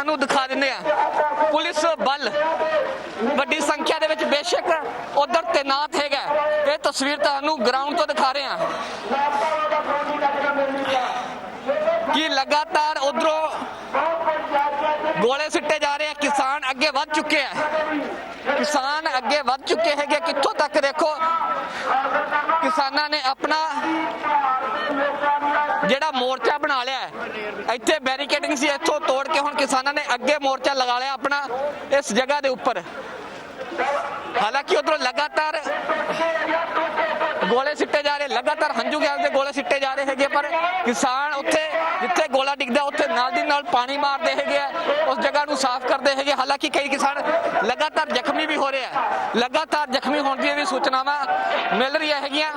ਤੁਹਾਨੂੰ ਦਿਖਾ ਦਿੰਦੇ ਆ। ਪੁਲਿਸ ਬਲ, ਵੱਡੀ ਸੰਖਿਆ ਦੇ ਵਿੱਚ ਬੇਸ਼ੱਕ ਉਧਰ ਤੈਨਾਤ ਹੈਗਾ ਇਹ ਤਸਵੀਰ ਤੁਹਾਨੂੰ ਗਰਾਊਂਡ ਤੋਂ ਦਿਖਾ ਰਹੇ ਹਾਂ। ਕਿ ਲਗਾਤਾਰ ਉਧਰੋਂ ਗੋਲੇ ਸਿੱਟੇ ਜਾ ਰਹੇ ਆ ਕਿਸਾਨ? ਵੱਧ ਚੁੱਕੇ ਆ ਕਿਸਾਨ ਅੱਗੇ ਵੱਧ ਚੁੱਕੇ ਹੈਗੇ ਕਿੱਥੋਂ ਤੱਕ ਦੇਖੋ, ਕਿਸਾਨਾਂ ਨੇ ਆਪਣਾ ਜਿਹੜਾ ਮੋਰਚਾ ਬਣਾ ਲਿਆ ਹੈ। ਇੱਥੇ ਬੈਰੀਕੇਡਿੰਗ ਸੀ, ਇੱਥੋਂ ਤੋੜ ਕੇ ਹੁਣ ਕਿਸਾਨਾਂ ਨੇ ਅੱਗੇ ਮੋਰਚਾ ਲਗਾ ਲਿਆ ਆਪਣਾ ਇਸ ਜਗ੍ਹਾ ਦੇ ਉੱਪਰ ਹਾਲਾਂਕਿ ਉਧਰੋਂ ਲਗਾਤਾਰ ਗੋਲੇ ਸਿੱਟੇ ਜਾ ਰਹੇ, ਲਗਾਤਾਰ ਹੰਝੂ ਗੈਸ ਦੇ ਗੋਲੇ ਸਿੱਟੇ ਜਾ ਰਹੇ ਹੈਗੇ ਪਰ ਕਿਸਾਨ ਉੱਥੇ ਜਿੱਥੇ ਗੋਲਾ ਡਿੱਗਦਾ, ਉੱਥੇ ਨਾਲ ਦੀ ਨਾਲ ਪਾਣੀ ਮਾਰਦੇ ਹੈਗੇ ਆ, ਉਸ ਜਗ੍ਹਾ ਨੂੰ ਸਾਫ਼ ਕਰਦੇ ਹੈਗੇ ਹਾਲਾਂਕਿ ਕਈ ਕਿਸਾਨ ਲਗਾਤਾਰ ਜ਼ਖਮੀ ਵੀ ਹੋ ਰਹੇ ਆ। ਲਗਾਤਾਰ ਜ਼ਖਮੀ ਹੋਣ ਦੀਆਂ ਵੀ ਸੂਚਨਾਵਾਂ ਮਿਲ ਰਹੀਆਂ ਹੈਗੀਆਂ।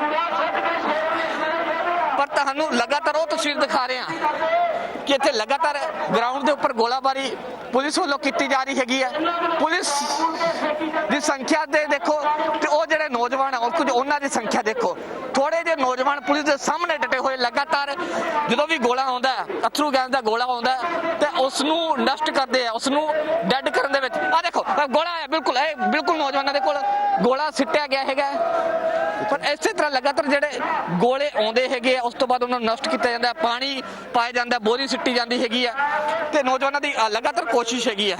ਪਰ ਤੁਹਾਨੂੰ ਲਗਾਤਾਰ ਉਹ ਤਸਵੀਰ ਦਿਖਾ ਰਹੇ ਹਾਂ ਕਿ ਇੱਥੇ ਲਗਾਤਾਰ ਗਰਾਊਂਡ ਦੇ ਉੱਪਰ ਗੋਲਾਬਾਰੀ ਪੁਲਿਸ ਵੱਲੋਂ ਕੀਤੀ ਜਾ ਰਹੀ ਹੈਗੀ ਹੈ। ਪੁਲਿਸ ਦੀ ਸੰਖਿਆ ਦੇ ਦੇਖੋ ਤੇ ਉਹ ਜਿਹੜੇ ਨੌਜਵਾਨ ਆ, ਉਹ ਕੁਝ ਉਹਨਾਂ ਦੀ ਸੰਖਿਆ ਦੇਖੋ। ਥੋੜੇ ਜਿਹੇ ਨੌਜਵਾਨ ਪੁਲਿਸ ਦੇ ਸਾਹਮਣੇ ਡਟੇ ਹੋਏ ਲਗਾਤਾਰ। ਜਦੋਂ ਵੀ ਗੋਲਾ ਆਉਂਦਾ ਅਥਰੂ ਗੈਸ ਦਾ ਗੋਲਾ ਆਉਂਦਾ ਤੇ ਉਸ ਨੂੰ ਨਸ਼ਟ ਕਰਦੇ ਆ ਉਸ ਨੂੰ ਡੈਡ ਕਰਨ ਦੇ ਵਿੱਚ। ਆ ਦੇਖੋ ਗੋਲਾ ਆਇਆ, ਬਿਲਕੁਲ, ਇਹ ਬਿਲਕੁਲ ਨੌਜਵਾਨਾਂ ਦੇ ਕੋਲ। ਗੋਲਾ ਸਿੱਟਿਆ ਗਿਆ ਹੈਗਾ ਪਰ ਇਸੇ ਤਰ੍ਹਾਂ ਲਗਾਤਾਰ ਜਿਹੜੇ ਗੋਲੇ ਆਉਂਦੇ ਹੈਗੇ ਆ ਉਸ ਤੋਂ ਬਾਅਦ ਉਹਨਾਂ ਨੂੰ ਨਸ਼ਟ ਕੀਤਾ ਜਾਂਦਾ ਪਾਣੀ ਪਾਇਆ ਜਾਂਦਾ ਬੋਰੀ ਸਿੱਟੀ ਜਾਂਦੀ ਹੈਗੀ ਆ ਤੇ ਨੌਜਵਾਨਾਂ ਦੀ ਲਗਾਤਾਰ ਕੋਸ਼ਿਸ਼ ਹੈਗੀ ਆ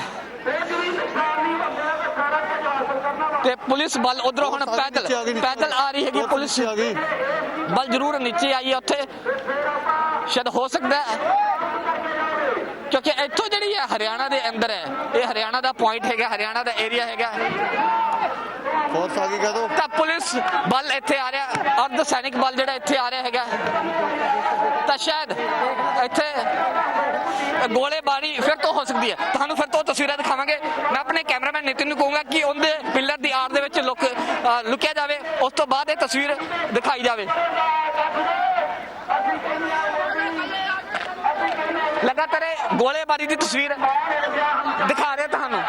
ਤੇ ਪੁਲਿਸ ਬਲ ਉਧਰੋਂ ਹੁਣ ਪੈਦਲ ਪੈਦਲ ਆ ਰਹੀ ਹੈਗੀ ਪੁਲਿਸ। ਆ ਗਈ ਬਲ ਜ਼ਰੂਰ ਨੀਚੇ ਆਈ ਉੱਥੇ। ਸ਼ਾਇਦ ਹੋ ਸਕਦਾ ਕਿਉਂਕਿ ਇੱਥੋਂ ਜਿਹੜੀ ਹੈ ਹਰਿਆਣਾ ਦੇ ਅੰਦਰ ਹੈ ਇਹ ਹਰਿਆਣਾ ਦਾ ਪੁਆਇੰਟ ਹੈਗਾ ਹਰਿਆਣਾ ਦਾ ਏਰੀਆ ਹੈਗਾ। ਫੋਰਸ ਆ ਗਈ ਕਹ ਤਾਂ ਪੁਲਿਸ ਬਲ ਇੱਥੇ ਆ ਰਿਹਾ, ਅਰਧ ਸੈਨਿਕ ਬਲ ਜਿਹੜਾ ਇੱਥੇ ਆ ਰਿਹਾ ਹੈਗਾ। ਤਾਂ ਸ਼ਾਇਦ ਇੱਥੇ ਗੋਲੇਬਾਰੀ ਫਿਰ ਤੋਂ ਹੋ ਸਕਦੀ ਹੈ। ਤੁਹਾਨੂੰ ਫਿਰ ਤੋਂ ਤਸਵੀਰਾਂ ਦਿਖਾਵਾਂਗੇ। ਮੈਂ ਆਪਣੇ ਕੈਮਰਾਮੈਨ ਨਿਤਿਨ ਨੂੰ ਕਹੂੰਗਾ ਕਿ ਉਹਦੇ ਪਿੱਲਰ ਦੀ ਆੜ ਦੇ ਵਿੱਚ ਲੁਕ ਲੁਕਿਆ ਜਾਵੇ। ਉਸ ਤੋਂ ਬਾਅਦ ਇਹ ਤਸਵੀਰ ਦਿਖਾਈ ਜਾਵੇ। ਲਗਾਤਾਰ ਇਹ ਗੋਲੇਬਾਰੀ ਦੀ ਤਸਵੀਰ ਦਿਖਾ ਰਹੇ ਤੁਹਾਨੂੰ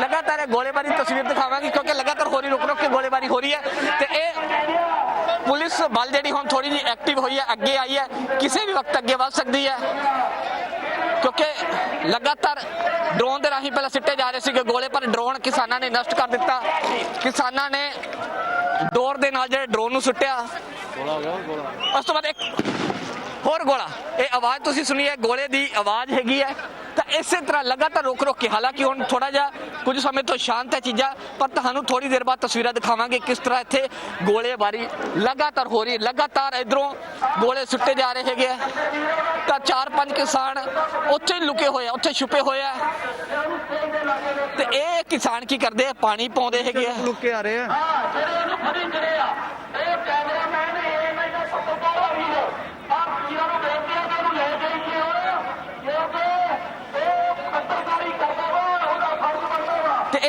ਲਗਾਤਾਰ ਇਹ ਗੋਲੇਬਾਰੀ ਦੀ ਤਸਵੀਰ ਦਿਖਾਵਾਂਗੇ ਕਿਉਂਕਿ ਲਗਾਤਾਰ ਹੋ ਰਹੀ ਰੁਕ ਰੁਕ ਕੇ ਗੋਲੇਬਾਰੀ ਹੋ ਰਹੀ ਹੈ ਤੇ ਇਹ ਪੁਲਿਸ ਬਲ ਜਿਹੜੀ ਹੁਣ ਥੋੜੀ ਜਿਹੀ ਐਕਟਿਵ ਹੋਈ ਹੈ, ਅੱਗੇ ਆਈ ਹੈ, ਕਿਸੇ ਵੀ ਵਕਤ ਅੱਗੇ ਵੱਧ ਸਕਦੀ ਹੈ। ਕਿਉਂਕਿ ਲਗਾਤਾਰ ਡਰੋਨ ਦੇ ਰਾਹੀਂ ਪਹਿਲਾਂ ਸਿੱਟੇ ਜਾ ਰਹੇ ਸੀਗੇ ਗੋਲੇ, ਪਰ ਡਰੋਨ ਕਿਸਾਨਾਂ ਨੇ ਨਸ਼ਟ ਕਰ ਦਿੱਤਾ। ਕਿਸਾਨਾਂ ਨੇ ਡੋਰ ਦੇ ਨਾਲ ਜਿਹੜੇ ਡਰੋਨ ਨੂੰ ਸੁੱਟਿਆ। ਉਸ ਤੋਂ ਬਾਅਦ ਇੱਕ ਹੋਰ ਗੋਲਾ। ਇਹ ਆਵਾਜ਼ ਤੁਸੀਂ ਸੁਣੀ ਹੈ, ਗੋਲੇ ਦੀ ਆਵਾਜ਼ ਹੈਗੀ ਹੈ। ਤਾਂ ਇਸੇ ਤਰ੍ਹਾਂ ਲਗਾਤਾਰ ਰੁਕ ਰੁਕ ਕੇ, ਹਾਲਾਂਕਿ ਹੁਣ ਥੋੜਾ ਜਿਹਾ ਕੁਝ ਸਮੇਂ ਤੋਂ ਸ਼ਾਂਤ ਹੈ ਚੀਜ਼ਾਂ, ਪਰ ਤੁਹਾਨੂੰ ਥੋੜੀ ਦੇਰ ਬਾਅਦ ਤਸਵੀਰਾਂ ਦਿਖਾਵਾਂਗੇ ਕਿਸ ਤਰ੍ਹਾਂ ਇੱਥੇ ਗੋਲੇਬਾਰੀ ਲਗਾਤਾਰ ਹੋ ਰਹੀ ਹੈ। ਲਗਾਤਾਰ ਇਧਰੋਂ ਗੋਲੇ ਸੁੱਟੇ ਜਾ ਰਹੇ ਹੈਗੇ ਆ। ਤਾਂ ਚਾਰ ਪੰਜ ਕਿਸਾਨ ਉੱਥੇ ਲੁਕੇ ਹੋਏ ਆ, ਉੱਥੇ ਛੁਪੇ ਹੋਏ ਆ। ਤੇ ਇਹ ਕਿਸਾਨ ਕੀ ਕਰਦੇ ਆ? ਪਾਣੀ ਪਾਉਂਦੇ ਹੈਗੇ ਆ। ਲੁੱਕ ਆ ਰਹੇ ਆ।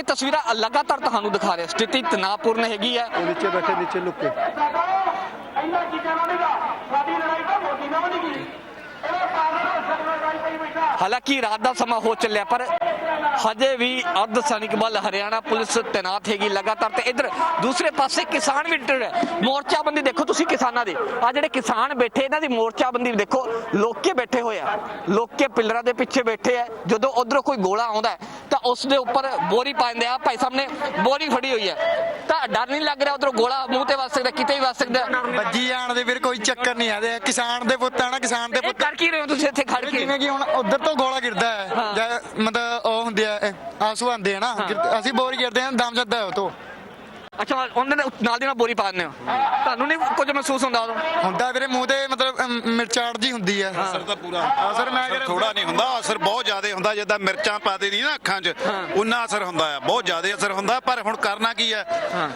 ਤਸਵੀਰਾਂ ਲਗਾਤਾਰ ਤੁਹਾਨੂੰ ਦਿਖਾ ਰਿਹਾ। ਸਥਿਤੀ ਤਣਾਅਪੂਰਨ ਹੈਗੀ ਹੈ। ਉਹ ਨੀਚੇ ਬੈਠੇ ਨੀਚੇ ਲੁੱਕ। ਕੇ ਇੰਨਾ ਚੀਜ਼ਾਂ ਨਾਲ ਨਹੀਂਗਾ ਸਾਡੀ ਲੜਾਈ ਤਾਂ ਮੋਦੀ ਨਾਲ ਨਹੀਂ ਗਈ ਇਹ ਕਾਂਗਰਸ ਸਰਕਾਰ ਲੜਾਈ ਪਈ ਬੈਠਾ ਹਾਲਾਂਕਿ ਰਾਤ ਦਾ ਸਮਾਂ ਹੋ ਚੱਲਿਆ ਪਰ ਹਜੇ ਵੀ ਅਰਧ ਸੈਨਿਕ ਬਲ ਹਰਿਆਣਾ ਪੁਲਿਸ ਤੈਨਾਤ ਹੈਗੀ ਲਗਾਤਾਰ ਤੇ ਇਧਰ ਦੂਸਰੇ ਪਾਸੇ ਕਿਸਾਨ ਵੀ ਡਟੇ ਹੋਏ। ਮੋਰਚਾਬੰਦੀ ਦੇਖੋ ਤੁਸੀਂ ਕਿਸਾਨਾਂ ਦੇ। ਆ ਜਿਹੜੇ ਕਿਸਾਨ ਬੈਠੇ ਇਹਨਾਂ ਦੀ ਮੋਰਚਾਬੰਦੀ ਵੀ ਦੇਖੋ ਲੋਕੇ ਬੈਠੇ ਹੋਏ ਆ। ਲੋਕੇ ਪਿੱਲਰਾਂ ਦੇ ਪਿੱਛੇ ਬੈਠੇ ਆ। ਜਦੋਂ ਉਧਰੋਂ ਕੋਈ ਗੋਲਾ ਆਉਂਦਾ ਹੈ, ਤਾਂ ਉਸ ਦੇ ਉੱਪਰ ਬੋਰੀ ਪਾਉਂਦੇ ਆ। ਭਾਈ ਸਾਹਿਬ ਨੇ ਬੋਰੀ ਫੜੀ ਹੋਈ ਹੈ। ਤਾਂ ਡਰ ਨਹੀਂ ਲੱਗ ਰਿਹਾ ਉਧਰੋਂ ਗੋਲਾ ਮੂੰਹ ਤੇ ਵੱਜ ਸਕਦਾ ਕਿਤੇ ਵੀ ਵੱਜ ਸਕਦਾ। ਵੱਜੀ ਜਾਣ ਦੇ ਵੀਰ ਕੋਈ ਚੱਕਰ ਨਹੀਂ ਆਦੇ ਕਿਸਾਨ ਦੇ ਪੁੱਤ ਆ ਨਾ ਕਿਸਾਨ ਦੇ ਇਹ ਪੁੱਤ। ਕਰ ਕੀ ਰਹੇ ਹੋ ਤੁਸੀਂ ਇੱਥੇ ਖੜ ਕੇ। ਜਿਵੇਂ ਕਿ ਹੁਣ ਉਧਰ ਤੋਂ ਗੋਲਾ ਗਿਰਦਾ ਹੈ ਹਾਂ। ਜਾਂ ਮਤਲਬ ਉਹ ਹੁੰਦੇ ਆ ਇਹ ਆਂਸੂ ਆਂਦੇ ਆ ਨਾ ਗਿਰ- ਅਸੀਂ ਬੋਰ ਗਿਰਦੇ ਆ ਦਮ ਜਾਂਦਾ ਉਹ ਤੋਂ। ਅੱਛਾ ਉਹਨਾਂ ਦੇ ਨਾਲ ਦੀ ਨਾਲ ਬੋਰੀ ਪਾ ਦਿੰਦੇ ਹੋ। ਤੁਹਾਨੂੰ ਨਹੀਂ ਕੁਝ ਮਹਿਸੂਸ ਹੁੰਦਾ ਉਦੋਂ? ਹੁੰਦਾ ਵੀਰੇ ਮੂੰਹ ਤੇ ਮਤਲਬ ਅਮ, ਮਿਰਚਾੜ ਜੀ ਹੁੰਦੀ ਆ ਅਸਰ ਤਾਂ ਪੂਰਾ ਅਸਰ ਮੈਂ ਕਿਹਾ ਥੋੜਾ ਨਹੀਂ ਹੁੰਦਾ ਅਸਰ ਬਹੁਤ ਜ਼ਿਆਦਾ ਹੁੰਦਾ ਜਿੱਦਾਂ ਮਿਰਚਾਂ ਪਾਦੇ ਦੀ ਨਾ ਅੱਖਾਂ 'ਚ ਉਨਾ ਅਸਰ ਹੁੰਦਾ ਆ ਬਹੁਤ ਜ਼ਿਆਦਾ ਅਸਰ ਹੁੰਦਾ ਪਰ ਹੁਣ ਕਰਨਾ ਕੀ ਆ?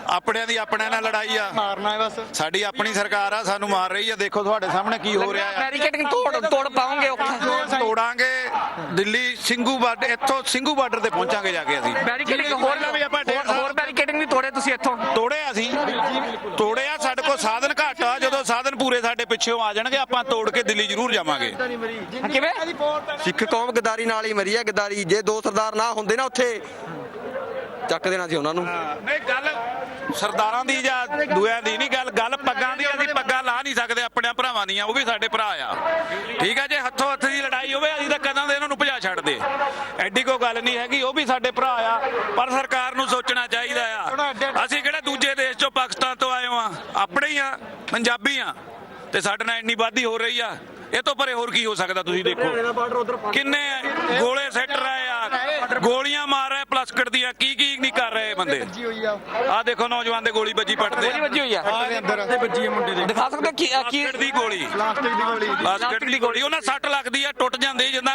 ਆਪਣਿਆਂ ਦੀ ਆਪਣਿਆਂ ਨਾਲ ਲੜਾਈ ਆ। ਮਾਰਨਾ ਹੈ ਬਸ। ਸਾਡੀ ਆਪਣੀ ਸਰਕਾਰ ਆ ਸਾਨੂੰ ਮਾਰ ਰਹੀ ਆ। ਦੇਖੋ ਤੁਹਾਡੇ ਸਾਹਮਣੇ ਕੀ ਹੋ ਰਿਹਾ ਆ। ਬੈਰੀਕੇਡਿੰਗ ਤੋੜ ਤੋੜ ਪਾਉਂਗੇ ਔਖਾ? ਤੋੜਾਂਗੇ ਦਿੱਲੀ ਸਿੰਘੂ ਬਾਰਡਰ ਇੱਥੋਂ ਸਿੰਘੂ ਬਾਰਡਰ ਤੇ ਪਹੁੰਚਾਂਗੇ ਜਾ ਕੇ ਅਸੀਂ। ਬੈਰੀਕੇਡਿੰਗ ਹੋਰ ਹੋਰ- ਹੋਰ ਬੈਰੀਕੇਡਿੰਗ ਵੀ ਤੋੜੇ ਤੁਸੀਂ ਇੱਥੋਂ? ਤੋੜੇ ਅਸੀਂ ਤੋੜੇ ਆ ਸਾਡੇ ਕੋਲ ਸਾਧਨ ਘੱਟ ਆ ਜਦੋਂ ਸਾਧਨ ਪੂਰੇ ਸਾਡੇ ਪਿੱਛੇੋਂ ਆ ਜਾਣਗੇ ਆਪਾਂ ਤੋੜ ਕੇ ਦਿੱਲੀ ਜ਼ਰੂਰ ਜਾਵਾਂਗੇ। ਕਿਵੇਂ? ਸਿੱਖ ਕੌਮ ਗਦਾਰੀ ਨਾਲ ਹੀ ਮਰੀ ਹੈ ਗਦਾਰੀ। ਜੇ ਦੋ ਸਰਦਾਰ ਨਾ ਹੁੰਦੇ ਨਾ ਉੱਥੇ ਚੱਕ ਦੇਣਾ ਸੀ ਉਹਨਾਂ ਨੂੰ। ਨਹੀਂ ਗੱਲ ਸਰਦਾਰਾਂ ਦੀ ਜਾਂ ਦੂਆਂ ਦੀ ਨਹੀਂ ਗੱਲ ਗੱਲ ਪੱਗਾਂ ਦੀ ਅਸੀਂ ਪੱਗਾਂ ਲਾ ਨਹੀਂ ਸਕਦੇ ਆਪਣੇ ਭਰਾਵਾਂ ਦੀਆਂ ਉਹ ਵੀ ਸਾਡੇ ਭਰਾ ਆ। ਠੀਕ ਆ ਜੇ ਹੱਥੋਂ ਹੱਥ ਦੀ ਲੜਾਈ ਹੋਵੇ ਅਸੀਂ ਤਾਂ ਕਦਾਂ ਦੇ ਇਹਨਾਂ ਨੂੰ ਭਜਾ ਛੱਡਦੇ ਗੱਲ ਨਹੀਂ ਹੈਗੀ ਉਹ ਵੀ ਸਾਡੇ ਭਰਾ ਆ ਪਰ ਸਰਕਾਰ ਨੂੰ ਸੋਚਣਾ ਚਾਹੀਦਾ ਆ। ਅਸੀਂ ਕਿਹੜੇ ਦੂਜੇ ਦੇਸ਼ ਚੋਂ ਪਾਕਿਸਤਾਨ ਤੋਂ ਆਏ ਹਾਂ ਆਪਣੇ ਹੀ ਆ ਪੰਜਾਬੀ ਆ ਤੇ ਸਾਡੇ ਨਾਲ ਇੰਨੀ ਵਾਧੀ ਹੋ ਰਹੀ ਆ। ਇਹ ਤੋਂ ਪਰੇ ਹੋਰ ਕੀ ਹੋ ਸਕਦਾ ਤੁਸੀਂ ਦੇਖੋ। ਕਿੰਨੇ ਗੋਲੇ ਸੱਟ ਰਹੇ ਆ ਗੋਲੀਆਂ ਮਾਰ ਰਹੇ ਪਲਸਕਟ ਦੀਆਂ ਕੀ ਕੀ ਨਹੀਂ ਕਰ ਰਹੇ ਬੰਦੇ? ਆ। ਦੇਖੋ ਨੌਜਵਾਨ ਦੇ ਗੋਲੀ ਵੱਜੀ ਪੱਟ ਗੋਲੀ ਤੇ ਵੱਜੀ ਹੋਈ ਆ। ਅੰਦਰ। ਵੱਜੀ ਮੁੰਡੇ ਦੇ। ਦਿਖਾ ਸਕਦੇ ਕੀ ਕੀ ਦੀ ਗੋਲੀ। ਪਲਾਸਟਿਕ ਦੀ ਗੋਲੀ। ਪਲਸਕਟ ਦੀ ਗੋਲੀ। ਉਹਨਾਂ ਸੱਟ ਲੱਗਦੀ ਆ ਟੁੱਟ ਜਾਂਦੀ ਜਿੱਦਾਂ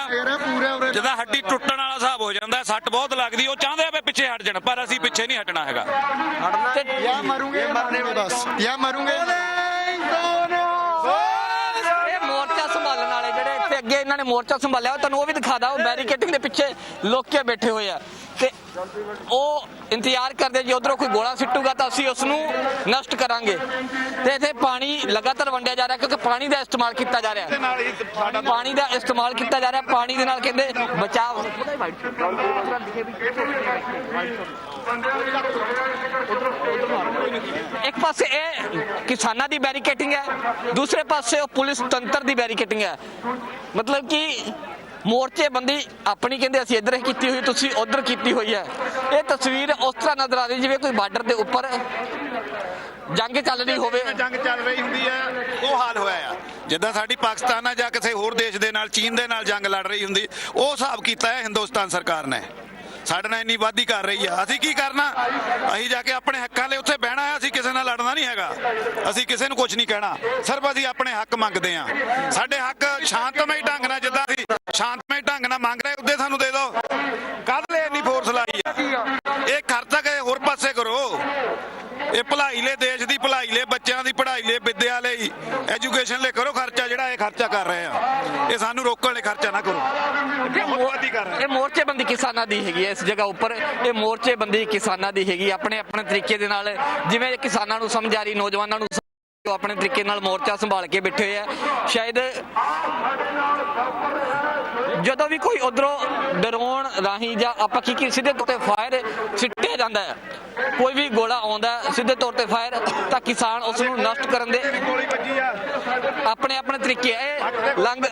ਜਿੱਦਾਂ ਹੱਡੀ ਟੁੱਟਣ ਵਾਲਾ ਹਿਸਾਬ ਹੋ ਜਾਂਦਾ ਸੱਟ ਬਹੁਤ ਲੱਗਦੀ ਉਹ ਚਾਹੁੰਦੇ ਆ ਵੀ ਪਿੱਛੇ ਹਟ ਜਾਣ ਪਰ ਅਸੀਂ ਪਿੱਛੇ ਨਹੀਂ ਹਟਣਾ ਹੈਗਾ। ਤੇ ਜਾਂ ਮਰੂਗੇ ਮਰਨੇ ਬਸ ਜਾਂ ਮਰੂਗੇ। ਇਹ ਮੋਰਚਾ ਸੰਭਾਲਣ ਵਾਲੇ ਜਿਹੜੇ ਇੱਥੇ ਅੱਗੇ ਇਹਨਾਂ ਨੇ ਮੋਰਚਾ ਸੰਭਾਲਿਆ ਤੁਹਾਨੂੰ ਉਹ ਵੀ ਦਿਖਾਦਾ ਉਹ ਬੈਰੀਕੇਡਿੰਗ ਦੇ ਪਿੱਛੇ ਲੋਕ ਕੇ ਬੈਠੇ ਹੋਏ ਆ? ਤੇ ਉਹ ਇੰਤਜ਼ਾਰ ਕਰਦੇ ਜੇ ਉਧਰੋਂ ਕੋਈ ਗੋਲਾ ਸਿੱਟੂਗਾ ਤਾਂ ਅਸੀਂ ਉਸ ਨੂੰ ਨਸ਼ਟ ਕਰਾਂਗੇ। ਤੇ ਇੱਥੇ ਪਾਣੀ ਲਗਾਤਾਰ ਵੰਡਿਆ ਜਾ ਰਿਹਾ ਕਿਉਂਕਿ ਪਾਣੀ ਦਾ ਇਸਤੇਮਾਲ ਕੀਤਾ ਜਾ ਰਿਹਾ। ਪਾਣੀ ਦਾ ਇਸਤੇਮਾਲ ਕੀਤਾ ਜਾ ਰਿਹਾ ਪਾਣੀ ਦੇ ਨਾਲ ਕਹਿੰਦੇ ਬਚਾਵ ਇੱਕ ਪਾਸੇ ਇਹ ਕਿਸਾਨਾਂ ਦੀ ਬੈਰੀਕੇਟਿੰਗ ਹੈ ਦੂਸਰੇ ਪਾਸੇ ਉਹ ਪੁਲਿਸ ਤੰਤਰ ਦੀ ਬੈਰੀਕੇਟਿੰਗ ਹੈ। ਮਤਲਬ ਕਿ ਮੋਰਚੇਬੰਦੀ ਆਪਣੀ ਕਹਿੰਦੇ ਅਸੀਂ ਇੱਧਰ ਕੀਤੀ ਹੋਈ, ਤੁਸੀਂ ਉੱਧਰ ਕੀਤੀ ਹੋਈ ਹੈ। ਇਹ ਤਸਵੀਰ ਉਸ ਤਰ੍ਹਾਂ ਨਜ਼ਰ ਆ ਰਹੀ ਜਿਵੇਂ ਕੋਈ ਬਾਰਡਰ ਦੇ ਉੱਪਰ ਜੰਗ ਚੱਲ ਰਹੀ ਹੋਵੇ। ਜੰਗ ਚੱਲ ਰਹੀ ਹੁੰਦੀ ਹੈ, ਉਹ ਹਾਲ ਹੋਇਆ ਆ। ਜਿੱਦਾਂ ਸਾਡੀ ਪਾਕਿਸਤਾਨ ਨਾਲ ਜਾਂ ਕਿਸੇ ਹੋਰ ਦੇਸ਼ ਦੇ ਨਾਲ, ਚੀਨ ਦੇ ਨਾਲ ਜੰਗ ਲੜ ਰਹੀ ਹੁੰਦੀ, ਉਹ ਹਿਸਾਬ ਕੀਤਾ ਹੈ ਹਿੰਦੁਸਤਾਨ ਸਰਕਾਰ ਨੇ। ਸਾਡੇ ਨਾਲ ਇੰਨੀ ਵਾਧੀ ਕਰ ਰਹੀ ਆ। ਅਸੀਂ ਕੀ ਕਰਨਾ? ਅਸੀਂ ਜਾ ਕੇ ਆਪਣੇ ਹੱਕਾਂ ਲਈ ਉੱਥੇ ਬਹਿਣਾ ਹੈ ਅਸੀਂ ਕਿਸੇ ਨਾਲ ਲੜਨਾ ਨਹੀਂ ਹੈਗਾ। ਅਸੀਂ ਕਿਸੇ ਨੂੰ ਕੁਝ ਨਹੀਂ ਕਹਿਣਾ। ਸਿਰਫ ਅਸੀਂ ਆਪਣੇ ਹੱਕ ਮੰਗਦੇ ਆ। ਸਾਡੇ ਹੱਕ ਸ਼ਾਂਤਮਈ ਢੰਗ ਨਾਲ ਮੰਗ ਰਹੇ ਉੱਦੇ ਸਾਨੂੰ ਦੇ ਦਿਓ। ਕਦ ਲਈ ਇੰਨੀ ਫੋਰਸ ਲਾਈ ਆ। ਇਹ ਖਰਚਾ ਕੇ ਹੋਰ ਪਾਸੇ ਕਰੋ। ਇਹ ਭਲਾਈ ਲਈ ਦੇਸ਼ ਦੀ ਭਲਾਈ ਲਈ ਬੱਚਿਆਂ ਦੀ ਪੜ੍ਹਾਈ ਲਈ ਵਿਦਿਆ ਲਈ ਐਜੂਕੇਸ਼ਨ ਲਈ ਕਰੋ ਖਰਚਾ ਜਿਹੜਾ ਇਹ ਖਰਚਾ ਕਰ ਰਹੇ ਆ। ਇਹ ਸਾਨੂੰ ਰੋਕਣ ਲਈ ਖਰਚਾ ਨਾ ਕਰੋ। ਵਾਧੀ ਕਰ ਰਹੇ। ਇਹ ਮੋਰਚੇਬੰਦੀ ਕਿਸਾਨਾਂ ਦੀ ਹੈਗੀ ਹੈ ਇਸ ਜਗ੍ਹਾ ਉੱਪਰ। ਇਹ ਮੋਰਚੇਬੰਦੀ ਕਿਸਾਨਾਂ ਦੀ ਹੈਗੀ ਆਪਣੇ ਆਪਣੇ ਤਰੀਕੇ ਦੇ ਨਾਲ। ਜਿਵੇਂ ਕਿਸਾਨਾਂ ਨੂੰ ਸਮਝ ਆ ਰਹੀ ਨੌਜਵਾਨਾਂ ਨੂੰ ਆਪਣੇ ਤਰੀਕੇ ਨਾਲ ਮੋਰਚਾ ਸੰਭਾਲ ਕੇ ਬੈਠੇ ਹੋਏ ਆ। ਸ਼ਾਇਦ ਜਦੋਂ ਵੀ ਕੋਈ ਉਧਰੋਂ ਡਰੋਨ ਰਾਹੀਂ ਜਾਂ ਆਪਾਂ ਕੀ ਕੀ ਸਿੱਧੇ ਤੌਰ ਤੇ ਫਾਇਰ ਸਿੱਟਿਆ ਜਾਂਦਾ ਹੈ, ਕੋਈ ਵੀ ਗੋਲਾ ਆਉਂਦਾ ਸਿੱਧੇ ਤੌਰ ਤੇ ਫਾਇਰ ਤਾਂ ਕਿਸਾਨ ਉਸ ਨੂੰ ਨਸ਼ਟ ਕਰਨ ਦੇ ਆਪਣੇ ਆਪਣੇ ਤਰੀਕੇ ਇਹ ਲੰਗ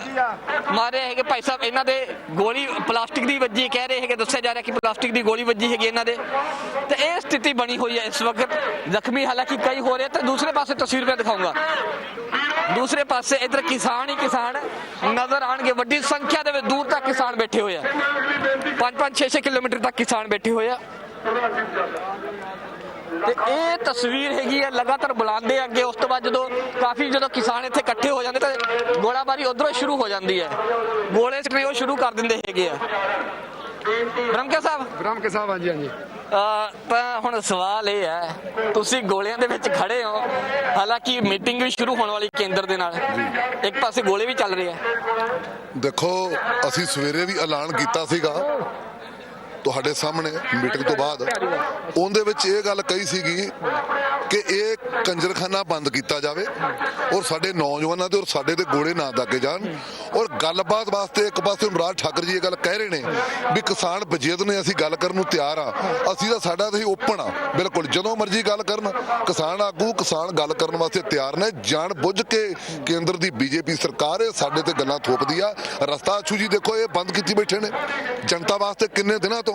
ਮਾਰੇ ਹੈਗੇ ਭਾਈ ਸਾਹਿਬ, ਇਹਨਾਂ ਦੇ ਗੋਲੀ ਪਲਾਸਟਿਕ ਦੀ ਵੱਜੀ ਕਹਿ ਰਹੇ ਹੈਗੇ, ਦੱਸਿਆ ਜਾ ਰਿਹਾ ਕਿ ਪਲਾਸਟਿਕ ਦੀ ਗੋਲੀ ਵੱਜੀ ਹੈਗੀ ਇਹਨਾਂ ਦੇ। ਤੇ ਇਹ ਸਥਿਤੀ ਬਣੀ ਹੋਈ ਹੈ ਇਸ ਵਕਤ। ਜ਼ਖਮੀ ਹਾਲਾਂਕਿ ਕਈ ਹੋ ਰਹੇ ਤੇ ਦੂਸਰੇ ਪਾਸੇ ਤਸਵੀਰ ਮੈਂ ਦਿਖਾਊਂਗਾ ਦੂਸਰੇ ਪਾਸੇ ਇਧਰ ਕਿਸਾਨ ਹੀ ਕਿਸਾਨ ਨਜ਼ਰ ਆਣਗੇ। ਵੱਡੀ ਸੰਖਿਆ ਦੇ ਵਿੱਚ ਦੂਰ ਤੱਕ ਕਿਸਾਨ ਬੈਠੇ ਹੋਏ ਆ। 5-5 6-6 ਕਿਲੋਮੀਟਰ ਤੱਕ ਕਿਸਾਨ ਬੈਠੇ ਹੋਏ ਆ। ਤੇ ਇਹ ਤਸਵੀਰ ਹੈਗੀ ਹੈ ਲਗਾਤਾਰ ਬੁਲਾਉਂਦੇ ਅੱਗੇ। ਉਸ ਤੋਂ ਬਾਅਦ ਜਦੋਂ ਕਾਫੀ ਜਦੋਂ ਕਿਸਾਨ ਇੱਥੇ ਇਕੱਠੇ ਹੋ ਜਾਂਦੇ ਤਾਂ ਗੋਲਾਬਾਰੀ ਉਧਰੋਂ ਸ਼ੁਰੂ ਹੋ ਜਾਂਦੀ ਹੈ। ਗੋਲੇ ਸਿੱਟਣੇ ਸ਼ੁਰੂ ਕਰ ਦਿੰਦੇ ਹੈਗੇ ਆ। ਬ੍ਰਹਮਕੇ ਸਾਹਿਬ? ਬ੍ਰਹਮ ਸਾਹਿਬ, ਹਾਂਜੀ ਹਾਂਜੀ। ਤਾਂ ਹੁਣ ਸਵਾਲ ਇਹ ਹੈ ਤੁਸੀਂ ਗੋਲਿਆਂ ਦੇ ਵਿੱਚ ਖੜੇ ਹੋ ਹਾਲਾਂਕਿ ਮੀਟਿੰਗ ਵੀ ਸ਼ੁਰੂ ਹੋਣ ਵਾਲੀ ਕੇਂਦਰ ਦੇ ਨਾਲ। ਇੱਕ ਪਾਸੇ ਗੋਲੇ ਵੀ ਚੱਲ ਰਹੇ ਆ। ਦੇਖੋ ਅਸੀਂ ਸਵੇਰੇ ਵੀ ਐਲਾਨ ਕੀਤਾ ਸੀਗਾ ਤੁਹਾਡੇ ਸਾਹਮਣੇ ਮੀਟਿੰਗ ਤੋਂ ਬਾਅਦ। ਉਹਦੇ ਵਿੱਚ ਇਹ ਗੱਲ ਕਹੀ ਸੀਗੀ ਕਿ ਇਹ ਕੰਜਰਖਾਨਾ ਬੰਦ ਕੀਤਾ ਜਾਵੇ ਔਰ ਸਾਡੇ ਨੌਜਵਾਨਾਂ ਤੇ ਔਰ ਸਾਡੇ ਤੇ ਗੋਲੇ ਨਾ ਦਾਗੇ ਜਾਣ। ਔਰ ਗੱਲਬਾਤ ਵਾਸਤੇ ਇੱਕ ਪਾਸੇ ਮੁਰਾਦ ਠਾਕਰ ਜੀ ਇਹ ਗੱਲ ਕਹਿ ਰਹੇ ਨੇ ਵੀ ਕਿਸਾਨ ਬਜੇਦ ਨੇ ਅਸੀਂ ਗੱਲ ਕਰਨ ਨੂੰ ਤਿਆਰ ਆ। ਅਸੀਂ ਤਾਂ ਸਾਡਾ ਤੇ ਓਪਨ ਆ। ਬਿਲਕੁਲ, ਜਦੋਂ ਮਰਜ਼ੀ ਗੱਲ ਕਰਨ। ਕਿਸਾਨ ਆਗੂ, ਕਿਸਾਨ ਗੱਲ ਕਰਨ ਵਾਸਤੇ ਤਿਆਰ ਨੇ। ਜਾਣ ਬੁੱਝ ਕੇ ਕੇਂਦਰ ਦੀ ਬੀਜੇਪੀ ਸਰਕਾਰ ਇਹ ਸਾਡੇ ਤੇ ਗੱਲਾਂ ਥੋਪਦੀ ਆ। ਰਸਤਾ ਅਛੂ ਜੀ ਦੇਖੋ, ਇਹ ਬੰਦ ਕੀਤੀ ਬੈਠੇ ਨੇ। ਜਨਤਾ ਵਾਸਤੇ ਕਿੰਨੇ ਦਿਨਾਂ ਤੋਂ?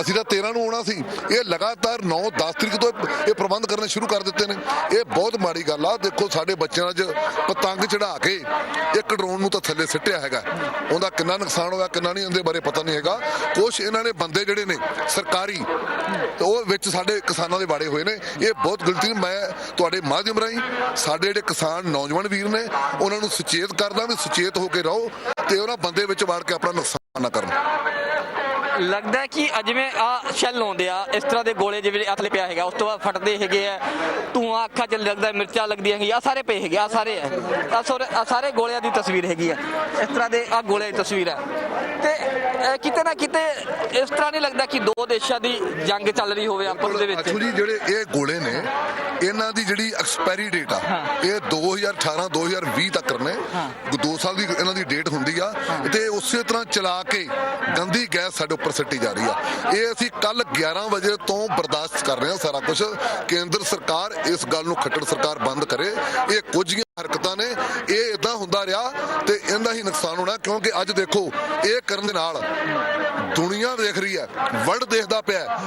ਅਸੀਂ ਤਾਂ 13 ਨੂੰ ਆਉਣਾ ਸੀ। ਇਹ ਲਗਾਤਾਰ 9 10 ਤਰੀਕ ਤੋਂ ਇਹ ਪ੍ਰਬੰਧ ਕਰਨੇ ਸ਼ੁਰੂ ਕਰ ਦਿੱਤੇ ਨੇ। ਇਹ ਬਹੁਤ ਮਾੜੀ ਗੱਲ ਆ। ਦੇਖੋ, ਸਾਡੇ ਬੱਚਿਆਂ 'ਚ ਪਤੰਗ ਚੜਾ ਕੇ ਇੱਕ ਡਰੋਨ ਨੂੰ ਤਾਂ ਥੱਲੇ ਸਿੱਟਿਆ ਹੈਗਾ। ਉਹਦਾ ਕਿੰਨਾ ਨੁਕਸਾਨ ਹੋਇਆ, ਕਿੰਨਾ ਨਹੀਂ, ਉਹਦੇ ਬਾਰੇ ਪਤਾ ਨਹੀਂ ਹੈਗਾ। ਕੁਛ ਇਹਨਾਂ ਨੇ ਬੰਦੇ ਜਿਹੜੇ ਨੇ, ਸਰਕਾਰੀ ਉਹ ਵਿੱਚ ਸਾਡੇ ਕਿਸਾਨਾਂ ਦੇ ਬਾੜੇ ਹੋਏ ਨੇ। ਇਹ ਬਹੁਤ ਗਲਤੀ ਮੈਂ ਤੁਹਾਡੇ ਮਾਧਿਅਮ ਰਾਹੀਂ, ਸਾਡੇ ਜਿਹੜੇ ਕਿਸਾਨ ਨੌਜਵਾਨ ਵੀਰ ਨੇ, ਉਹਨਾਂ ਨੂੰ ਸੁਚੇਤ ਕਰਦਾ ਵੀ ਸੁਚੇਤ ਹੋ ਕੇ ਰਹੋ ਤੇ ਉਹਨਾਂ ਬੰਦੇ ਵਿੱਚ ਵੜ ਕੇ ਆਪਣਾ ਨੁਕਸਾਨ ਨਾ ਕਰਨ। ਲੱਗਦਾ ਹੈ ਕਿ ਅਜਵੇਂ ਆ ਸ਼ੈਲ ਆਉਂਦੇ ਆ, ਇਸ ਤਰ੍ਹਾਂ ਦੇ ਗੋਲੇ ਜਿਵੇਂ ਅਥਲੇ ਪਿਆ ਹੈਗਾ, ਉਸ ਤੋਂ ਬਾਅਦ ਫਟਦੇ ਹੈਗੇ ਆ, ਧੂਆਂ, ਅੱਖਾਂ 'ਚ ਲੱਗਦਾ, ਮਿਰਚਾਂ ਲੱਗਦੀਆਂ ਹੈਗੀਆਂ ਆ ਸਾਰੇ ਪਏ ਹੈਗੇ ਆ ਸਾਰੇ ਆ। ਆਹ ਸਾਰੇ ਆਹ ਸਾਰੇ ਗੋਲਿਆਂ ਦੀ ਤਸਵੀਰ ਹੈਗੀ ਆ। ਇਸ ਤਰ੍ਹਾਂ ਦੇ ਆ ਗੋਲੇ ਦੀ ਤਸਵੀਰ ਹੈ ਤੇ ਕਿਤੇ ਨਾ ਕਿਤੇ ਇਸ ਤਰ੍ਹਾਂ ਨਹੀਂ ਲੱਗਦਾ ਕਿ ਦੋ ਦੇਸ਼ਾਂ ਦੀ ਜੰਗ ਚੱਲ ਰਹੀ ਹੋਵੇ ਆਪਸ ਦੇ ਵਿੱਚ। ਜੀ ਜਿਹੜੇ ਇਹ ਗੋਲੇ ਨੇ ਇਹਨਾਂ ਦੀ ਜਿਹੜੀ ਐਕਸਪਾਇਰੀ ਡੇਟ ਆ ਇਹ 2018 2020 ਤੱਕ ਨੇ। 2 ਸਾਲ ਦੀ ਇਹਨਾਂ ਦੀ ਡੇਟ ਹੁੰਦੀ ਆ। ਤੇ ਉਸੇ ਤਰ੍ਹਾਂ ਚਲਾ ਕੇ ਗੰਦੀ ਗੈਸ ਸਾਡੇ ਉੱਪਰ ਸਿੱਟੀ ਜਾ ਰਹੀ ਆ। ਇਹ ਅਸੀਂ ਕੱਲ 11 ਵਜੇ ਤੋਂ ਬਰਦਾਸ਼ਤ ਕਰ ਰਹੇ ਹਾਂ ਸਾਰਾ ਕੁਝ ਕੇਂਦਰ ਸਰਕਾਰ ਇਸ ਗੱਲ ਨੂੰ ਖੱਟੜ ਸਰਕਾਰ ਬੰਦ ਕਰੇ। ਇਹ ਕੁਝ ਹਰਕਤਾਂ ਨੇ ਇਹ ਇਦਾਂ ਹੁੰਦਾ ਰਿਹਾ ਤੇ ਇਹਦਾ ਹੀ ਨੁਕਸਾਨ ਹੋਣਾ ਕਿਉਂਕਿ ਅੱਜ ਦੇਖੋ ਇਹ ਕਰਨ ਦੇ ਨਾਲ ਦੁਨੀਆ ਦੇਖ ਰਹੀ ਹੈ ਵਰਲਡ ਦੇਖਦਾ ਪਿਆ।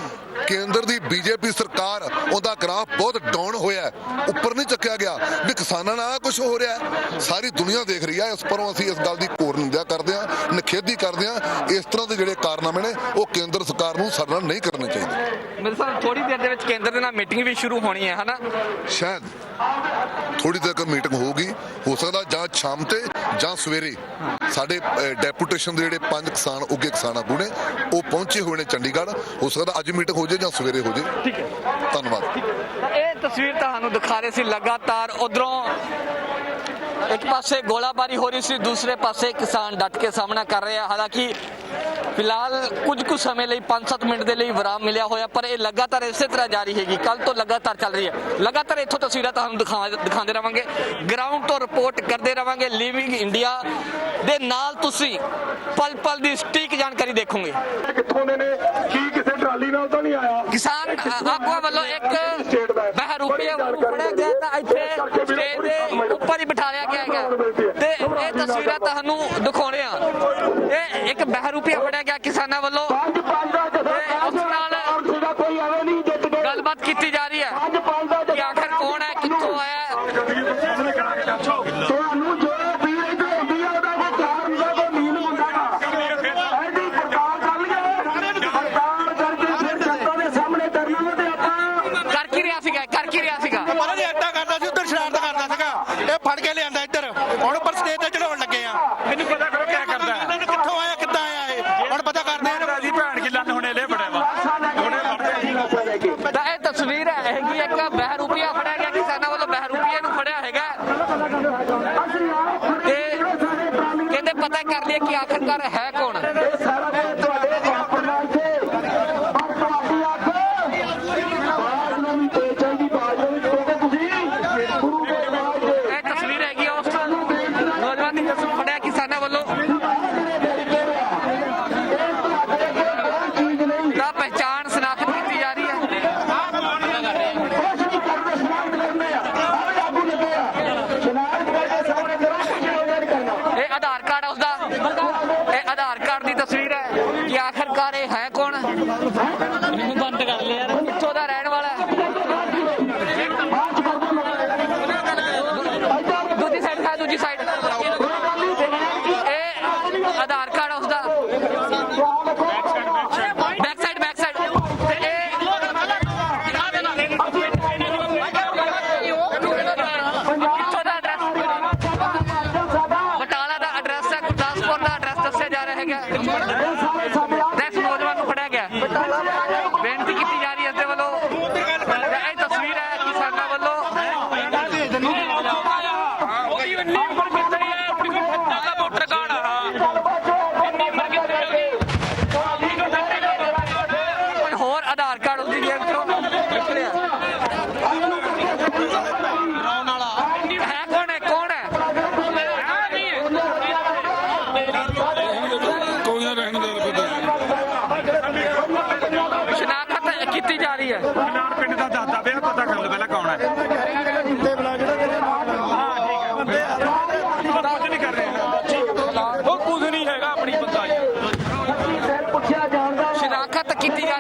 ਕੇਂਦਰ ਦੀ ਬੀਜੇਪੀ ਸਰਕਾਰ ਉਹਦਾ ਗ੍ਰਾਫ ਬਹੁਤ ਡਾਊਨ ਹੋਇਆ ਉੱਪਰ ਨਹੀਂ ਚੱਕਿਆ ਗਿਆ ਵੀ ਕਿਸਾਨਾਂ ਨਾਲ ਕੁਝ ਹੋ ਰਿਹਾ। ਸਾਰੀ ਦੁਨੀਆ ਦੇਖ ਰਹੀ ਹੈ ਇਸ ਪਰੋਂ ਅਸੀਂ ਇਸ ਗੱਲ ਦੀ ਘੋਰ ਨਿੰਦਿਆ ਕਰਦੇ ਹਾਂ ਨਿਖੇਧੀ ਕਰਦੇ ਹਾਂ ਇਸ ਤਰ੍ਹਾਂ ਦੇ ਜਿਹੜੇ ਕਾਰਨਾਮੇ ਨੇ ਉਹ ਕੇਂਦਰ ਸਰਕਾਰ ਨੂੰ ਸਾਡੇ ਨਾਲ ਨਹੀਂ ਕਰਨੇ ਚਾਹੀਦੇ ਮੇਰੇ ਸਾਹ ਥੋੜੀ ਦੇਰ ਦੇ ਵਿੱਚ ਕੇਂਦਰ ਦੇ ਨਾਲ ਮੀਟਿੰਗ ਵੀ ਸ਼ੁਰੂ ਹੋਣੀ ਹੈ ਹਨਾ ਸ਼ਾਇਦ ਥੋੜੀ ਦੇਰ ਤੱਕ ਮੀਟਿੰਗ ਹੋਊਗੀ ਹੋ ਸਕਦਾ ਜਾਂ ਸ਼ਾਮ ਤੇ ਜਾਂ ਸਵੇਰੇ ਸਾਡੇ ਡੈਪੂਟੇਸ਼ਨ ਦੇ ਜਿਹੜੇ ਪੰਜ ਕਿਸਾਨ ਉੱਗੇ ਕਿਸਾਨ ਆਗੂ ਨੇ ਉਹ ਪਹੁੰਚੇ ਹੋਏ ਨੇ ਚੰਡੀਗੜ੍ਹ। ਹੋ ਸਕਦਾ ਅੱਜ ਮੀਟਿੰਗ ਹੋ ਜਾਏ ਜਾਂ ਸਵੇਰੇ ਹੋ ਜਾਏ ਠੀਕ ਹੈ। ਧੰਨਵਾਦ। ਇਹ ਤਸਵੀਰ ਤੁਹਾਨੂੰ ਦਿਖਾ ਰਹੇ ਸੀ ਲਗਾਤਾਰ। ਉਧਰੋਂ ਇੱਕ ਪਾਸੇ ਗੋਲਾਬਾਰੀ ਹੋ ਰਹੀ ਸੀ ਦੂਸਰੇ ਪਾਸੇ ਕਿਸਾਨ ਡਟ ਕੇ ਸਾਹਮਣਾ ਕਰ ਰਹੇ ਆ। ਹਾਲਾਂਕਿ ਫਿਲਹਾਲ ਕੁਝ ਕੁ ਸਮੇਂ ਲਈ 5-7 ਮਿੰਟ ਦੇ ਲਈ ਵਿਰਾਮ ਮਿਲਿਆ ਹੋਇਆ ਪਰ ਇਹ ਲਗਾਤਾਰ ਇਸੇ ਤਰ੍ਹਾਂ ਜਾਰੀ ਹੈਗੀ। ਕੱਲ ਤੋਂ ਲਗਾਤਾਰ ਚੱਲ ਰਹੀ ਹੈ। ਲਗਾਤਾਰ ਇੱਥੋਂ ਤਸਵੀਰਾਂ ਤੁਹਾਨੂੰ ਦਿਖਾ ਦਿਖਾਉਂਦੇ ਰਵਾਂਗੇ। ਗਰਾਊਂਡ ਤੋਂ ਰਿਪੋਰਟ ਕਰਦੇ ਰਵਾਂਗੇ ਲਿਵਿੰਗ ਇੰਡੀਆ ਦੇ ਨਾਲ ਤੁਸੀਂ ਪਲ ਪਲ ਦੀ ਸਟੀਕ ਜਾਣਕਾਰੀ ਦੇਖੋਗੇ। ਕਿੱਥੋਂ ਦੇ ਨੇ? ਕੀ ਕਿਸੇ ਟਰਾਲੀ ਨਾਲ ਤਾਂ ਨਹੀਂ ਆਇਆ? ਕਿਸਾਨ ਆਗੂਆਂ ਵੱਲੋਂ ਇੱਕ ਬਹਿਰੂਪੀਆ ਨੂੰ ਫੜਿਆ ਗਿਆ ਤਾਂ ਇੱਥੇ ਸਟੇਜ ਦੇ ਉੱਪਰ ਹੀ ਬਿਠਾ ਲਿਆ ਗਿਆ ਹੈਗਾ। ਤੇ ਇਹ ਤਸਵੀਰਾਂ ਤੁਹਾਨੂੰ ਦਿਖਾਉਣੇ ਆ। ਇਹ ਇੱਕ ਬਹਿਰੂਪੀਆ ਫੜਿਆ ਗਿਆ ਕਿਸਾਨਾਂ ਵੱਲੋਂ।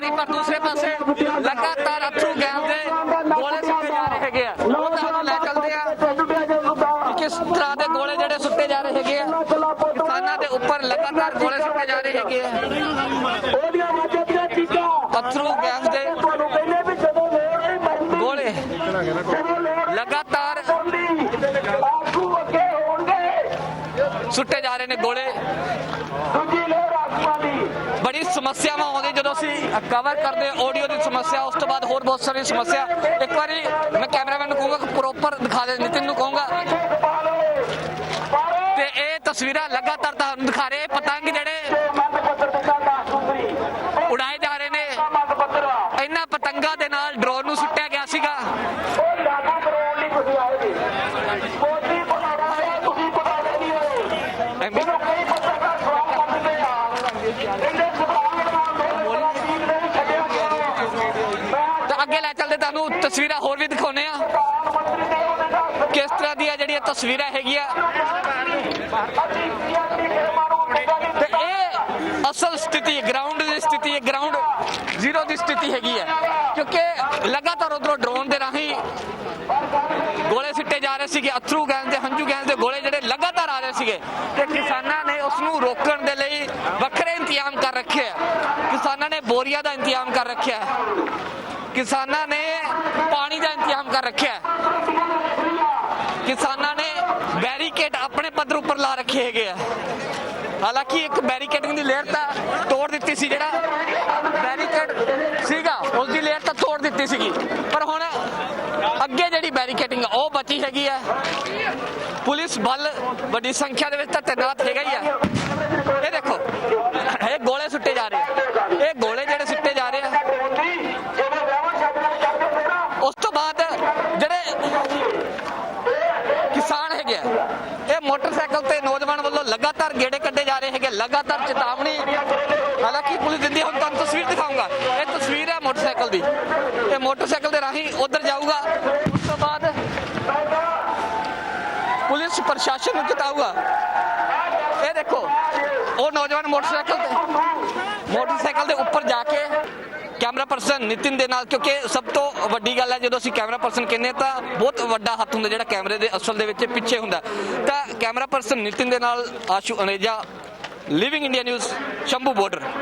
ਜਾ ਰਹੀ ਪਰ ਦੂਸਰੇ ਪਾਸੇ ਲਗਾਤਾਰ ਅਥਰੂ ਗੈਸ ਦੇ ਗੋਲੇ ਸੁੱਟੇ ਜਾ ਰਹੇ ਹੈਗੇ ਆ। ਉਹ ਤੁਹਾਨੂੰ ਲੈ ਚੱਲਦੇ ਆ ਕਿ ਕਿਸ ਤਰ੍ਹਾਂ ਦੇ ਗੋਲੇ ਜਿਹੜੇ ਸੁੱਟੇ ਜਾ ਰਹੇ ਹੈਗੇ ਆ। ਕਿਸਾਨਾਂ ਦੇ ਉੱਪਰ ਲਗਾਤਾਰ ਗੋਲੇ ਸੁੱਟੇ ਜਾ ਰਹੇ ਹੈਗੇ ਆ। ਉਹਦੀਆਂ ਮਾਝੇ ਦੀਆਂ ਚੀਜ਼ਾਂ ਅਥਰੂ ਗੈਸ ਦੇ ਤੁਹਾਨੂੰ ਕਹਿੰਦੇ ਵੀ ਜਦੋਂ ਲੋੜ ਨਹੀਂ ਪੈਂਦੀ ਗੋਲੇ ਲਗਾਤਾਰ ਆਗੂ ਅੱਗੇ ਹੋਣਗੇ ਸੁੱਟੇ ਜਾ ਰਹੇ ਨੇ ਗੋਲੇ। ਦੂਜੀ ਲੋੜ ਆਗੂਆਂ ਬੜੀ ਸਮੱਸਿਆਵਾਂ ਆਉਂਦੀਆਂ ਅਸੀਂ ਕਵਰ ਕਰਦੇ ਆਡੀਓ ਦੀ ਸਮੱਸਿਆ, ਉਸ ਤੋਂ ਬਾਅਦ ਹੋਰ ਬਹੁਤ ਸਾਰੀ ਸਮੱਸਿਆ। ਇੱਕ ਵਾਰੀ ਮੈਂ ਕੈਮਰਾਮੈਨ ਨੂੰ ਕਹੂੰਗਾ ਪ੍ਰੋਪਰ ਦਿਖਾ ਦੇ, ਨਿਤਿਨ ਨੂੰ ਕਹੂੰਗਾ। ਤੇ ਇਹ ਤਸਵੀਰਾਂ ਲਗਾਤਾਰ ਤੁਹਾਨੂੰ ਦਿਖਾ ਰਹੇ ਇਹ ਪਤੰਗ ਜਿਹੜੇ ਮੰਗ ਪੱਤਰ ਦਿੱਤਾ ਦਾਸ ਸੁੰਦਰੀ ਉਡਾਏ ਜਾ ਰਹੇ ਨੇ ਮੰਗ ਪੱਤਰ ਆ ਇਹਨਾਂ ਪਤੰਗਾਂ ਦੇ ਨਾਲ ਡਰੋਨ ਨੂੰ ਸੁੱਟਿਆ ਗਿਆ ਸੀਗਾ ਉਹ ਲਾਗੂ ਕਰਾਉਣ ਲਈ ਤੁਸੀਂ ਆਏ ਜੀ ਮੋਦੀ ਬਣਾਉਣਾ ਹੈ ਤੁਸੀਂ ਬਣਾਉਣੇ ਨਹੀਂ ਹੋਏ ਐਮਪੀ ਮੈਨੂੰ ਕਈ ਪੱਤਰਕਾਰ ਸਵਾਲ ਕਰਦੇ ਆ ਕਹਿੰਦੇ ਸੁਭਾਅ ਨਾਲ ਲੋਕ ਟੀਮ ਨੇ ਵੀ ਛੱਡਿਆ ਗਿਆ ਮੈਂ ਤਾਂ ਅੱਗੇ ਲੈ ਚੱਲਦੇ ਤੁਹਾਨੂੰ ਤਸਵੀਰਾਂ ਹੋਰ ਵੀ ਦਿਖਾਉਨੇ ਆ ਪ੍ਰਧਾਨ ਮੰਤਰੀ ਨੇ ਉਹਨੇ ਦਾ ਕਿਸ ਤਰ੍ਹਾਂ ਦੀਆਂ ਜਿਹੜੀਆਂ ਤਸਵੀਰਾਂ ਹੈਗੀਆਂ। ਤੇ ਇਹ ਅਸਲ ਸਥਿਤੀ ਗਰਾਊਂਡ ਦੀ ਸਥਿਤੀ ਹੈ ਗਰਾਊਂਡ ਜ਼ੀਰੋ ਦੀ ਸਥਿਤੀ ਹੈਗੀ ਹੈ। ਕਿਉਂਕਿ ਲਗਾਤਾਰ ਉਧਰੋਂ ਡਰੋਨ ਦੇ ਰਾਹੀਂ ਗੋਲੇ ਸਿੱਟੇ ਜਾ ਰਹੇ ਸੀਗੇ, ਅਥਰੂ ਗੈਸ ਦੇ, ਹੰਝੂ ਗੈਸ ਦੇ ਗੋਲੇ ਜਿਹੜੇ ਲਗਾਤਾਰ ਆ ਰਹੇ ਸੀਗੇ। ਤੇ ਕਿਸਾਨਾਂ ਨੇ ਉਸ ਨੂੰ ਰੋਕਣ ਦੇ ਲਈ ਵੱਖਰੇ ਇੰਤਜ਼ਾਮ ਕਰ ਰੱਖੇ ਆ ਕਿਸਾਨਾਂ ਨੇ ਬੋਰੀਆਂ ਦਾ ਇੰਤਜ਼ਾਮ ਕਰ ਰੱਖਿਆ ਕਿਸਾਨਾਂ ਨੇ ਪਾਣੀ ਦਾ ਇੰਤਜ਼ਾਮ ਕਰ ਰੱਖਿਆ ਕਿਸਾਨਾਂ ਨੇ ਬੈਰੀਕੇਡ ਆਪਣੇ ਪੱਧਰ ਉੱਪਰ ਲਾ ਰੱਖੇ ਹੈਗੇ ਆ। ਹਾਲਾਂਕਿ ਇੱਕ ਬੈਰੀਕੇਡਿੰਗ ਦੀ ਲੇਅਰ ਤਾਂ ਤੋੜ ਦਿੱਤੀ ਸੀ ਜਿਹੜਾ ਬੈਰੀਕੇਡ ਸੀਗਾ, ਉਸ ਦੀ ਲੇਅਰ ਤਾਂ ਤੋੜ ਦਿੱਤੀ ਸੀਗੀ। ਪਰ ਹੁਣ ਅੱਗੇ ਜਿਹੜੀ ਬੈਰੀਕੇਡਿੰਗ ਉਹ ਬਚੀ ਹੈਗੀ ਆ। ਪੁਲਿਸ ਬਲ ਵੱਡੀ ਸੰਖਿਆ ਦੇ ਵਿੱਚ ਤਾਂ ਤੈਨਾਤ ਹੈਗਾ ਹੀ ਆ ਇਹ ਦੇਖੋ ਇਹ ਗੋਲੇ ਸੁੱਟੇ ਜਾ ਰਹੇ ਆ ਇਹ ਗੋਲੇ ਜਿਹੜੇ ਸੁੱਟੇ ਜਾ ਰਹੇ ਆ ਉਸ ਤੋਂ ਬਾਅਦ ਜਿਹੜੇ ਕਿਸਾਨ ਹੈਗੇ ਆ ਇਹ ਮੋਟਰਸਾਈਕਲ ਤੇ ਨੌਜਵਾਨ ਵੱਲੋਂ ਲਗਾਤਾਰ ਗੇੜੇ ਕੱਢੇ ਜਾ ਰਹੇ ਹੈਗੇ, ਲਗਾਤਾਰ ਚੇਤਾਵਨੀ, ਹਾਲਾਂਕਿ ਪੁਲਿਸ ਦਿੰਦੀ ਹੁਣ ਤੁਹਾਨੂੰ ਤਸਵੀਰ ਦਿਖਾਊਂਗਾ। ਇਹ ਤਸਵੀਰ ਹੈ ਮੋਟਰਸਾਈਕਲ ਦੀ। ਇਹ ਮੋਟਰਸਾਈਕਲ ਦੇ ਰਾਹੀਂ ਉਧਰ ਜਾਊਗਾ, ਉਸ ਤੋਂ ਬਾਅਦ ਪੁਲਿਸ ਪ੍ਰਸ਼ਾਸਨ ਨੂੰ ਚੇਤਾਊਗਾ। ਇਹ ਦੇਖੋ, ਉਹ ਨੌਜਵਾਨ ਮੋਟਰਸਾਈਕਲ ਤੇ ਮੋਟਰਸਾਈਕਲ ਦੇ ਉੱਪਰ ਜਾ ਕੇ ਕੈਮਰਾ ਪਰਸਨ ਨਿਤਿਨ ਦੇ ਨਾਲ, ਕਿਉਂਕਿ ਸਭ ਤੋਂ ਵੱਡੀ ਗੱਲ ਹੈ, ਜਦੋਂ ਅਸੀਂ ਕੈਮਰਾ ਪਰਸਨ ਕਹਿੰਦੇ ਹਾਂ, ਤਾਂ ਬਹੁਤ ਵੱਡਾ ਹੱਥ ਹੁੰਦਾ ਜਿਹੜਾ ਕੈਮਰੇ ਦੇ ਅਸਲ ਦੇ ਵਿੱਚ ਪਿੱਛੇ ਹੁੰਦਾ ਤਾਂ ਕੈਮਰਾ ਪਰਸਨ ਨਿਤਿਨ ਦੇ ਨਾਲ Ashu Aneja living India news Shambhu border